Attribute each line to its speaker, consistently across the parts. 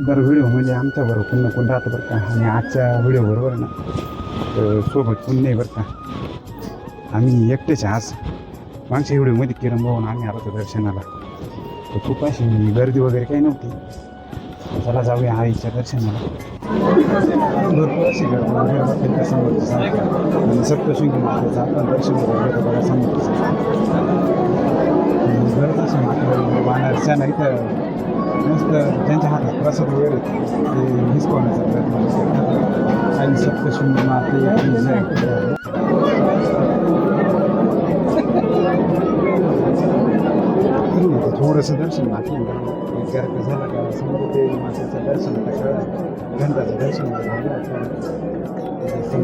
Speaker 1: दर व्हिडिओमध्ये म्हणजे आमच्याबरोबर कोण ना कोण राहतं बरं का? आणि आजच्या व्हिडिओ बरोबर ना? अं, सोबत कोण नाही बरं का? आम्ही एकटेच आज. मागच्या व्हिडिओमध्ये किरण भाऊन आम्ही आलो होतो दर्शनाला. तर खूप अशी गर्दी वगैरे काही नव्हती. चला जाऊया आईच्या दर्शनाला. भरपूर अशी गर्दी वगैरे वाटेल आणि सप्तशृंगी मातेचं आपण दर्शन वगैरे बघा समोरचं गरज असेल नाही तर मस्त ज्यांच्या हातात प्रसाद वगैरे ते हिसकवण्याचा प्रयत्न आणि सप्तशृंगी माते थोडंसं दर्शन बाकी आहे. का झाला का समोर ते दर्शन कळलं घंटाचं दर्शन झालं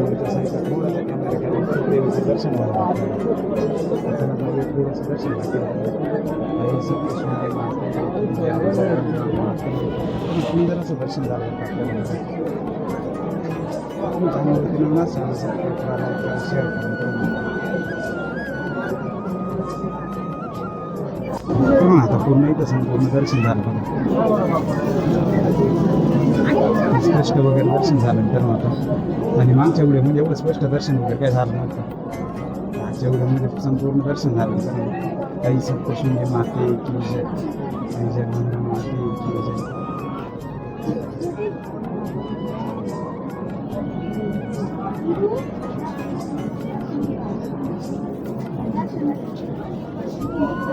Speaker 1: आता साईडला थोडंसं कॅमेरा केला देवीचं दर्शन झालं त्याच्यानंतर थोडंसं दर्शन बाकी सुंदर असं दर्शन झालं होतं आपल्याला. त्यामुळे तुम्ही शेअर करा आता पूर्ण इथं संपूर्ण दर्शन झालं बघा. स्पष्ट वगैरे दर्शन झालं तर मग आणि मागच्या व्हिडिओमध्ये एवढं स्पष्ट दर्शन वगैरे काय झालं नव्हतं. मागच्या व्हिडिओमध्ये संपूर्ण दर्शन झालं तर काही सप्तशृंगी माते की जय काही माते की जय. Thank you.